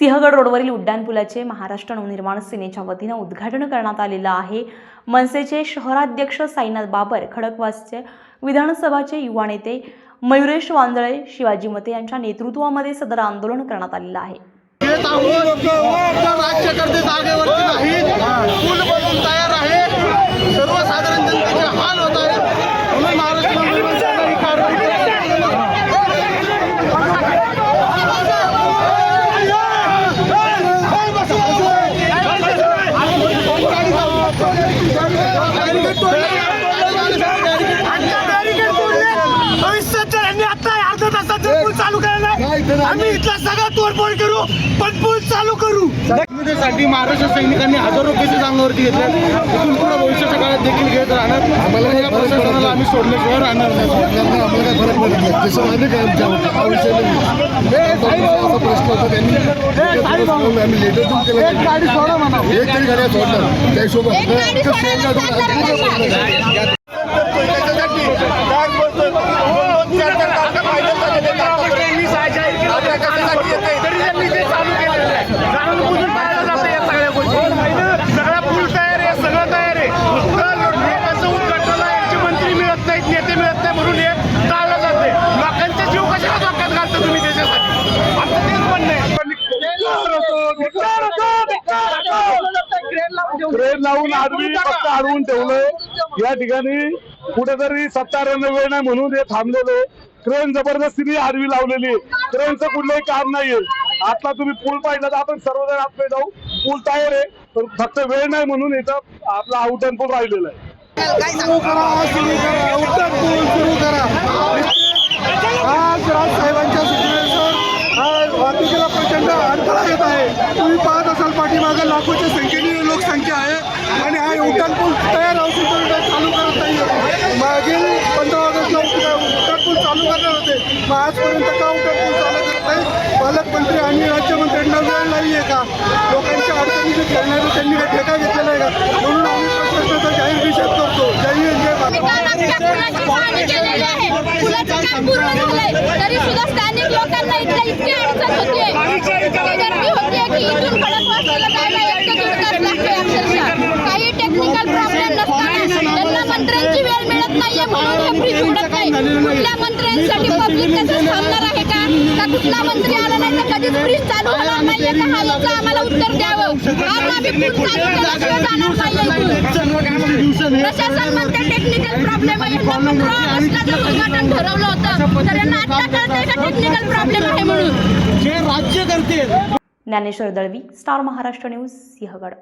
सिंहगड रोडवरील उड्डाणपुलाचे महाराष्ट्र नवनिर्माण सेनेच्या वतीनं उद्घाटन करण्यात आलेलं आहे मनसेचे शहराध्यक्ष साईनाथ बाबर खडकवासचे विधानसभाचे युवा नेते मयुरेश वांजळे शिवाजी मते यांच्या नेतृत्वामध्ये सदर आंदोलन करण्यात आलेलं आहे येत आहोत तर राज्यकर्ते जागेवरती नाहीत पूल बनवून तयार आहे सर्वसाधारण जनतेचे हाल होत आहेत म्हणून महाराष्ट्र नवनिर्माण सेना ही कारवाई चालू करायला आम्ही इथला सगळा तोडफोड करू. पण पूल चालू करू. साठी महाराष्ट्र सैनिकांनी हजारो केसेस अंगावरती घेतल्या इथून पुढे भविष्याच्या काळात देखील घेत राहणार. आम्हाला या प्रशासनाला आम्ही सोडल्याशिवाय राहणार नाही. आम्हाला काय फरक पडत नाही. असा प्रश्न होता त्यांनी आम्ही लेटर देऊन केलं एक गाडी सोडा म्हणा. एक तरी गाड्या सोडणार. त्या हिशोबात क्रेन लावून आडवी फक्त अडवून ठेवलंय. या ठिकाणी कुठेतरी सत्तारांना वेळ नाही म्हणून हे थांबलेलं क्रेन जबरदस्तीने आडवी लावलेली आहे. क्रेनचं कुठलंही काम नाहीये. आता तुम्ही पूल पाहिलं तर आपण सर्वजण आपले जाऊ. पूल तयार आहे पण फक्त वेळ नाही म्हणून इथं आपला आउटन पूल राहिलेला आहे. सुरू करा सुरू करा. उत्तर पूल सुरू करा. आज राजसाहेबांच्या सूचनेनुसार आज वाहतुकीला प्रचंड अडथळा येत आहे. तुम्ही पाहत असाल पाठीमागे लोकसंख्या आहे आणि हा उड्डाण पूल तयार असून तो चालू करत नाही मागील पंधरा ऑगस्टला उड्डाण पूल चालू करणार होते. मग आजपर्यंत का उड्डाण पूल चालू करत नाही? पालकमंत्री आणि राज्यमंत्र्यांना वेळ नाही आहे का? लोकांच्या अडचणीचे खेळणारे त्यांनी काही ठेका घेतलेला आहे का? म्हणून आम्ही प्रशासनाचा जाहीर निषेध करतो. जय हिंद जय भारत. मंत्र्यांसाठी पब्लिक तसंच थांबणार आहे का? का कुठला मंत्री आला नाही तर कधीच ब्रिज चालू होणार नाहीये का हा याचं आम्हाला उत्तर द्यावं. आज आम्ही पूल चालू केल्याशिवाय जाणार नाहीये. इथून. प्रशासन म्हणते टेक्निकल प्रॉब्लेम आहे. यांना पंधरा ऑगस्टला जर उद्घाटन ठरवलं होतं. तर यांना आता कळतंय का टेक्निकल प्रॉब्लेम आहे म्हणून? जे राज्य करते ज्ञानेश्वर दळवी स्टार महाराष्ट्र न्यूज सिंहगड.